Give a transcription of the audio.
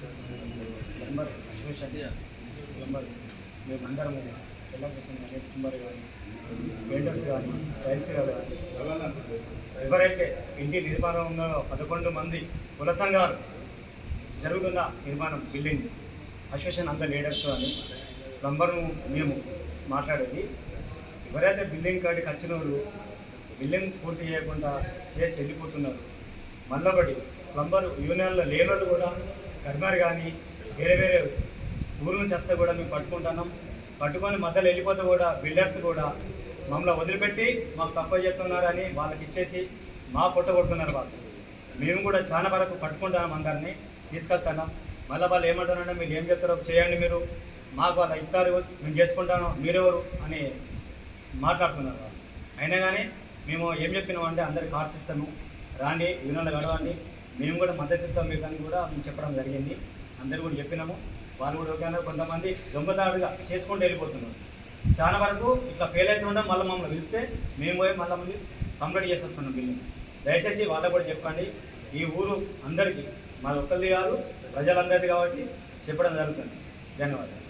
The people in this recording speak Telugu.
ప్లంబర్ అసోసియేషన్ ప్లంబర్ మేమందరము ఎల్లకృష్ణ కానీ కానీ పెయింటర్స్ కానీ టైల్స్ కానీ ఎవరైతే ఇంటి నిర్మాణం ఉన్నారో పదకొండు మంది కుల సంఘాలు జరుగుతున్న నిర్మాణం బిల్డింగ్ అసోసియేషన్ అంత లీడర్స్ అని ప్లంబర్ను మేము మాట్లాడేది. ఎవరైతే బిల్డింగ్ కాడికి వచ్చిన వాళ్ళు బిల్డింగ్ పూర్తి చేయకుండా చేసి వెళ్ళిపోతున్నారు. మళ్ళబడి ప్లంబర్ యూనియన్లో లేని వాళ్ళు కూడా కర్మారు కానీ వేరే వేరే ఊరు నుంచి వస్తే కూడా మేము పట్టుకుంటున్నాం. పట్టుకొని మధ్యలో వెళ్ళిపోతే కూడా బిల్డర్స్ కూడా మమ్మల్ని వదిలిపెట్టి మాకు తక్కువ చెప్తున్నారని వాళ్ళకి ఇచ్చేసి మా పొట్ట కొడుతున్నారు వాళ్ళు. మేము కూడా చాలా వరకు పట్టుకుంటున్నాం అందరినీ తీసుకెళ్తున్నాం. మళ్ళీ వాళ్ళు ఏమంటారంటే మీరు ఏం చెప్తారో చేయండి మీరు. మాకు వాళ్ళు ఇస్తారు మేము చేసుకుంటాను మీరెవరు? అని మాట్లాడుతున్నారు వాళ్ళు. అయినా కానీ మేము ఏం చెప్పినామంటే అందరికి కార్డ్స్ ఇస్తాము రాండి యూనియన్లో గడవండి మేము కూడా మద్దతు ఇస్తాం మీకు అని కూడా మేము చెప్పడం జరిగింది. అందరు కూడా చెప్పినాము. వాళ్ళు కూడా ఓకేనా కొంతమంది దొంగదాడుగా చేసుకుంటూ వెళ్ళిపోతున్నారు. చాలా వరకు ఇట్లా ఫెయిల్ అవుతుండడం మళ్ళీ మమ్మల్ని పిలిస్తే మేము పోయి మళ్ళీ ముందు కంప్లీట్ చేసేస్తున్నాం బిల్డింగ్ దయచేసి వాళ్ళకు కూడా చెప్పండి. ఈ ఊరు అందరికీ మాది ఒక్కరిది కాదు ప్రజలందరిది కాబట్టి చెప్పడం జరుగుతుంది. ధన్యవాదాలు.